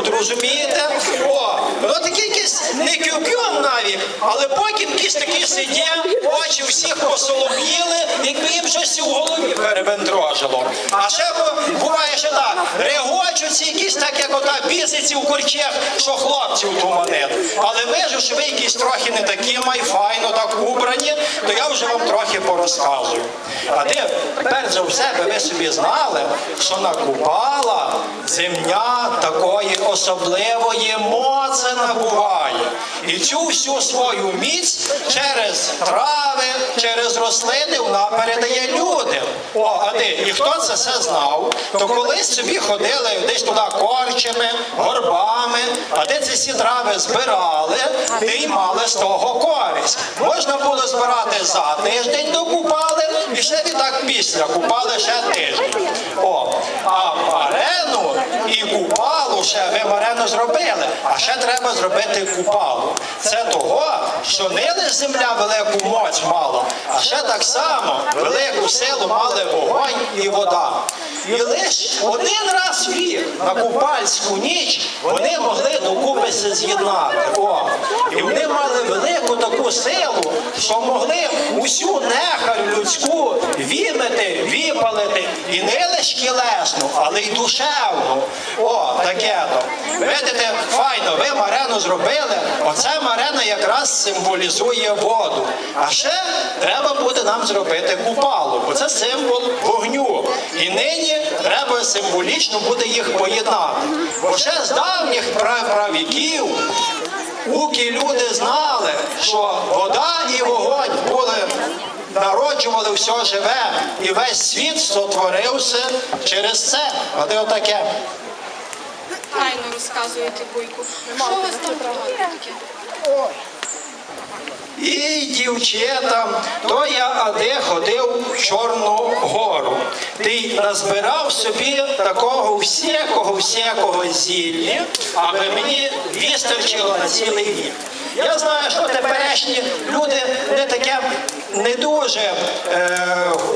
От розумієте? О, ну такі якісь не кюкюн навіть, але потім якісь такі сидять, очі всіх посолом'їли, якби їм щось у голові перебентрожило. А ще буває ще так, регочуться якісь так, як ота бісиці у курчах, що хлопців туманить. Але ви ж ви якісь трохи не такі майфайно так убрані, то я вже вам трохи порозказую. А де, перш за все, ви собі знали, що на Купала земля такої особливої моці набуває. І цю всю свою міць через трави, через рослини вона передає людям. О, а? І хто це все знав, то колись собі ходили десь туди корчами, горбами, а де ці всі трави збирали, й мали з того користь. Можна було збирати за тиждень до купали, і ще відтак після купали ще тиждень. О, а марену і купалу ще ви марену зробили, а ще треба зробити купалу. Це того, що не лише земля велику моць мала, а ще так само велику силу мали вогонь і вода. І лише один раз в рік на купальську ніч вони могли докупися з'єднати. І вони мали велику таку силу, що могли усю нехар людську вімити, випалити і не лише тілесну, але й душевну. О, таке то. Видите, файно, ви марену зробили. Оце марена якраз символізує воду. А ще треба буде нам зробити купалу, бо це символ вогню. І нині треба символічно буде їх поєднати. Бо ще з давніх правіків уки люди знали, що вода і вогонь були. Народжували все живе, і весь світ сотворився через це. А де отаке? Файно розказуєте, Буйку. Що у вас там таке? І дівчатам, то я аде ходив в Чорну гору. Ти назбирав собі такого всякого, всякого зілля, аби мені вистачило на цілий рік. Я знаю, що теперішні люди не таке не дуже е,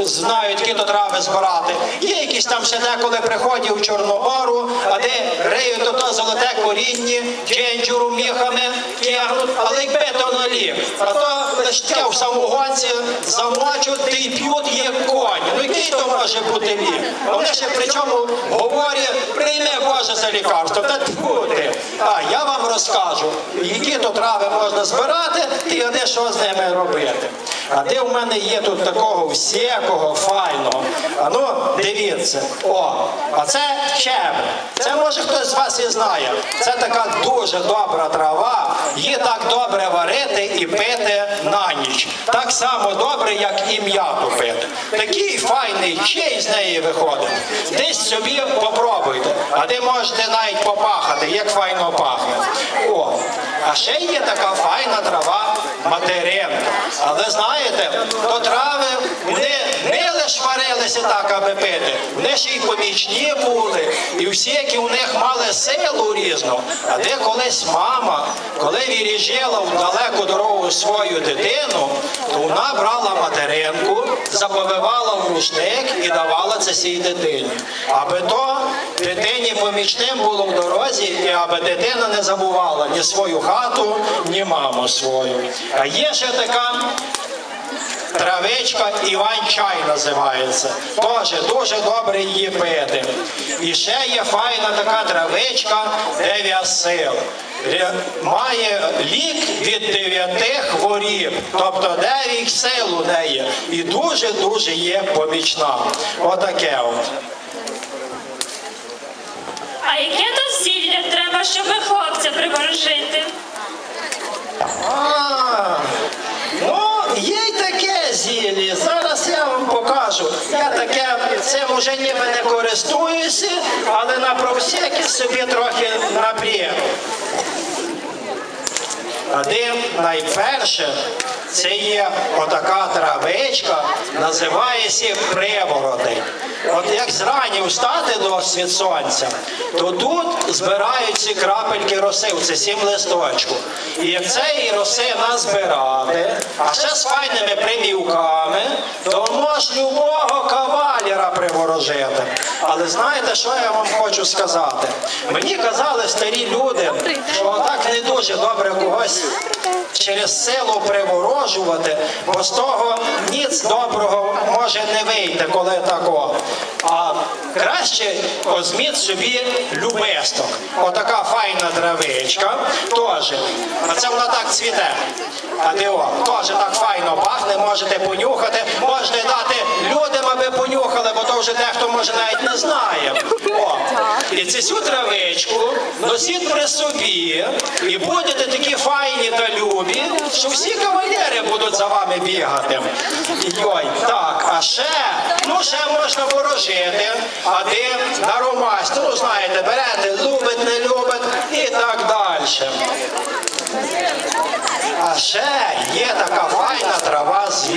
знають, які то трави збирати. Є якісь там ще деколи приходять в Чорногору, а де риють ото золоте коріння, дженджуру міхами тягнуть, але якби то налів. А то таке в самогонці замочуть та й п'ють як коні. Ну який то може бути лік? А вони ще при чому говорять, прийме Боже за лікарство. Та ти. А я вам розкажу, які то трави можна збирати, і де що з ними робити. А де в мене є тут такого всякого файного? А ну, дивіться. О, а це чебр. Це може хтось з вас і знає. Це така дуже добра трава. Її так добре варити і пити на ніч. Так само добре, як і м'яту пити. Такий файний чай з неї виходить. Десь собі попробуйте. А де можете навіть попахати, як файно пахне. О, а ще є така файна трава материнка. Але знаєте, то трави вони не лише варилися так, аби пити, вони ще й помічні були, і всі, які у них мали силу різну. А де колись мама, коли виріжила в далеку дорогу свою дитину, то вона брала материнку, заповивала в рушник і давала це цій дитині. Аби то дитині помічним було в дорозі, і аби дитина не забувала ні свою хату, ні маму свою. А є ще така Травичка Іван-чай називається. Теж дуже добре її пити. І ще є файна така травичка дев'ясил. Має лік від дев'яти хворіб, тобто дев'ять сил у неї. І дуже-дуже є помічна. Отаке от. А яке то зілля треба, щоб хлопця приворожити? А, ну, є й. Зараз я вам покажу. Я таке цим уже ніби не користуюся, але на про собі трохи набрів. А дим найперше це є отака травичка, називається приворотень. От як зрані встати до світ сонця, то тут збираються крапельки роси, це сім листочку. І як цієї роси назбирати, а ще з файними примівками, то можеш любого кавалера приворожити. Але знаєте, що я вам хочу сказати? Мені казали старі люди, що отак не дуже добре когось через силу приворожувати, бо з того ніц доброго може не вийти, коли тако. А краще озміть собі любисток. Отака файна травичка, теж. А це вона так цвіте. А ти о, теж так файно пахне, можете понюхати, можете дати людям, аби понюхали, бо то вже дехто може навіть не знає. О. І цю травичку носіть при собі, і будете такі файні та любі, що всі кавалери будуть за вами бігати. Йой, так, а ще, ну ще можна ворожити, а ти на ромасті, ну знаєте, берете, любить, не любить і так далі. А ще є така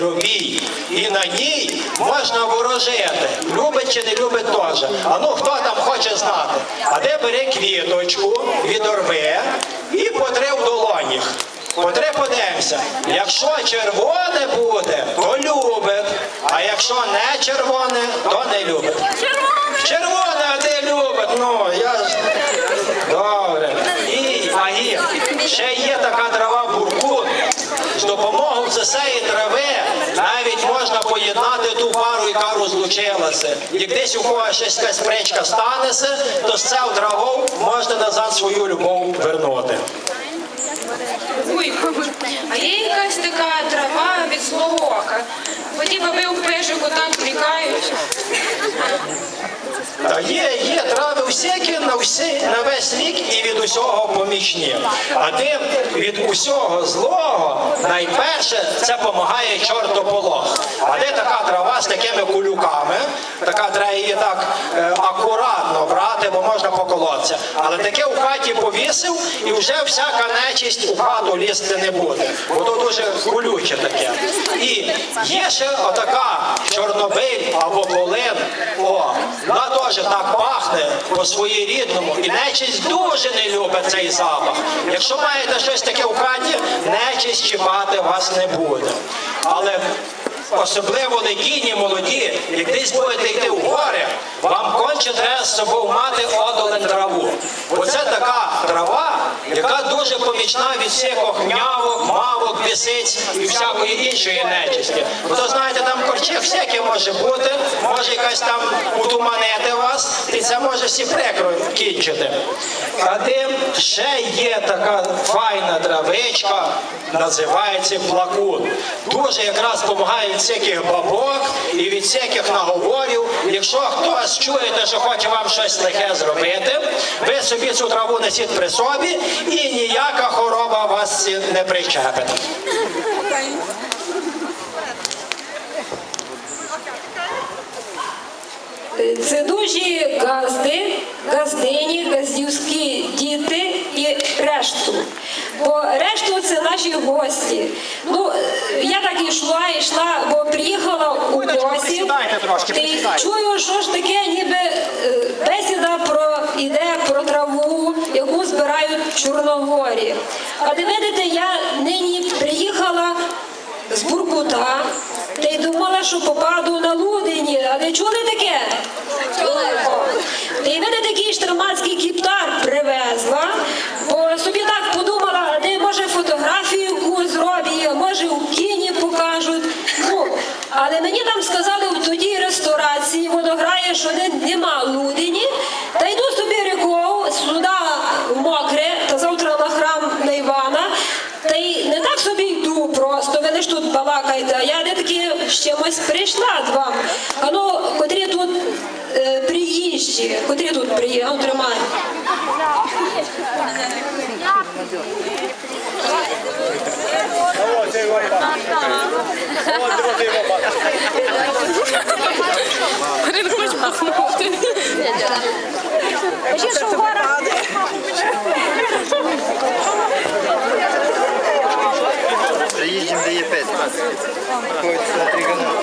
файна. І на ній можна ворожити. Любить чи не любить теж. А ну хто там хоче знати? А де бере квіточку, відорве і потре в долонях. Потре подивимося. Якщо червоне буде, то любить. А якщо не червоне, то не любить. Червоне, а де любить? Ну, я ж. Добре. І, а і ще є така трава буркун. З допомогою цієї трави можна поєднати ту пару, яка розлучилася. Як десь у когось щось якась пречка станеться, то з цього траву можна назад свою любов вернути. А є якась така трава від злого ока. Воді баби у пижику там плікають. Та є, є трави всякі на, всі, на весь рік і від усього помічні. А тим від усього злого найперше це допомагає чортополох. А де така трава з такими кулюками, така треба її так е, можна поколотися. Але таке у хаті повісив і вже всяка нечисть у хату лізти не буде. Бо то дуже колюче таке. І є ще отака чорнобиль або полин. О, вона теж так пахне по своєрідному. І нечисть дуже не любить цей запах. Якщо маєте щось таке в хаті, нечисть чіпати вас не буде. Але особливо легійні молоді, як десь будете йти в гори, вам конче треба з собою мати одолен траву. Бо така трава, яка дуже помічна від всіх охнявок, мавок, пісиць і всякої іншої нечисті. То знаєте, там корчих всяке може бути, може якась там утуманити вас, і це може всі прикро кінчити. А тим ще є така файна травичка, називається плакун. Дуже якраз допомагає від всяких бабок і від всяких наговорів. Якщо хтось чуєте, що хоче вам щось лихе зробити, ви собі цю траву несіть при собі і ніяка хвороба вас не причепить. Це дуже газди, газдині, газдівські діти і решту. Бо решту це наші гості. Ну, я так і йшла, йшла, бо приїхала у гості. Чую, що ж таке, ніби е, бесіда про іде про траву, яку збирають в Чорногорі. А де видите, я нині приїхала з Буркута, та й думала, що попаду на Лудині. А ви чули таке? Та й видите, такий шторматський кіптар привезла, бо собі так подумала, а де може фотографію а може у кіні покажуть. Ну, але мені там сказали в тоді ресторації, водограє, що не, нема Лудині, інші, котрі тут приїхали, ну, тримають. Марин хоче пахнути. Ще що гора. Приїжджем до Єпет. Ходить на тригонал.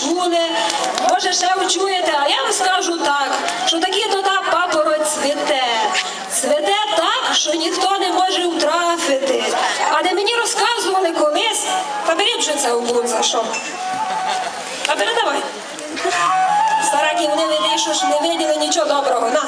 Чули, може ще чуєте, а я вам скажу так, що такі туди папороть цвіте. Цвіте так, що ніхто не може втрафити. Але мені розказували колись, та беріть вже це обунза, що? Та передавай. Стараки вони види, що ж не виділи нічого доброго. На.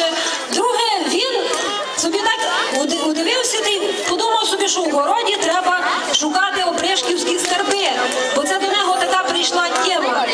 Перше. Друге, він собі так уди- удивився ти подумав собі, що в городі треба шукати опришківські скарби, бо це до нього така прийшла тема.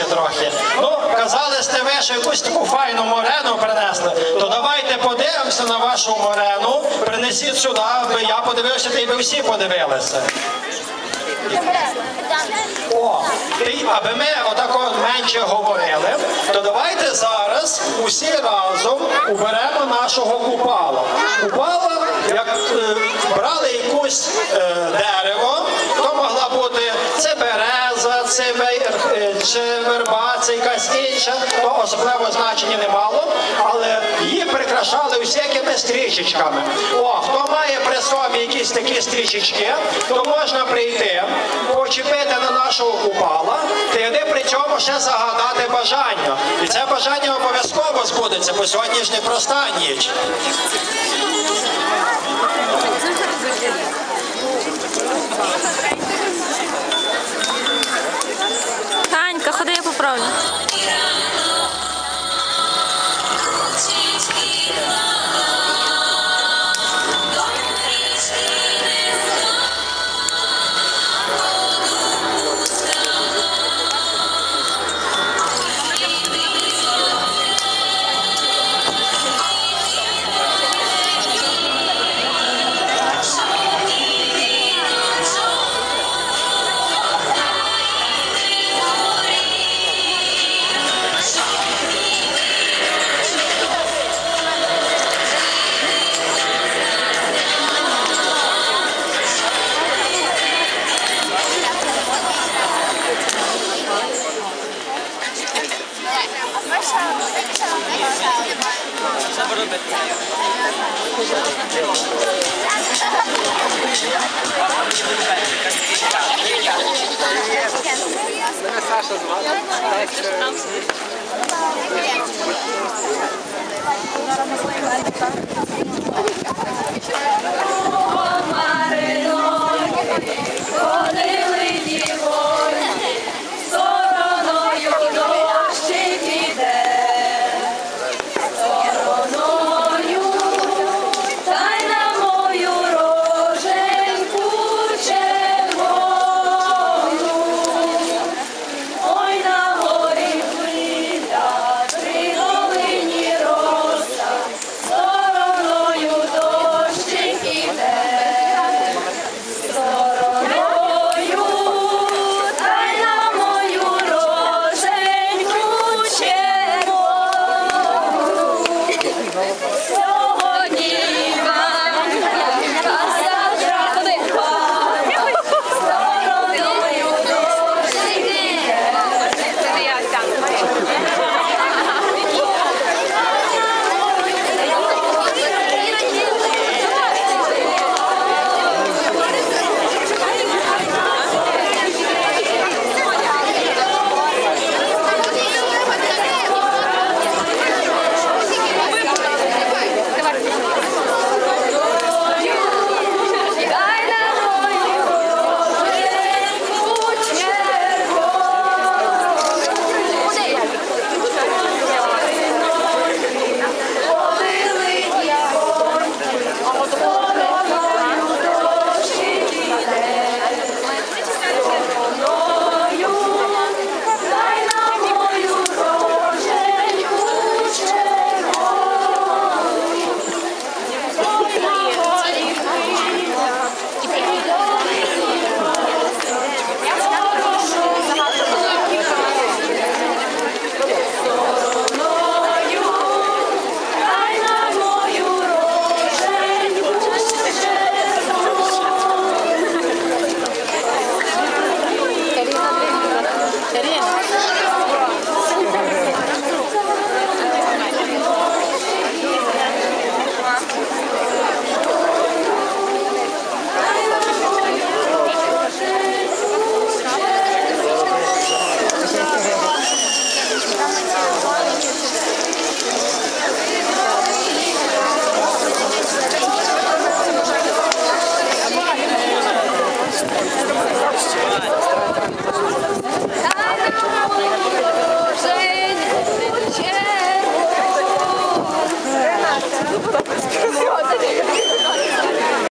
Загрівся трохи. Ну, казали сте ви, що якусь таку файну морену принесли. То давайте подивимося на вашу морену, принесіть сюди, аби я подивився, та й ви всі подивилися. О, аби ми отако менше говорили, то давайте зараз усі разом уберемо нашого купала. Купала, як е, брали якусь е, дерево, то могла бути це береза, це е, верба, це якась інша, то особливого значення не мало, але її прикрашали всякими стрічечками. О, хто має при собі якісь такі стрічечки, то можна прийти, почепити на нашого купала, та йде при цьому ще загадати бажання. І це бажання обов'язково збудеться, бо сьогодні ж не проста ніч.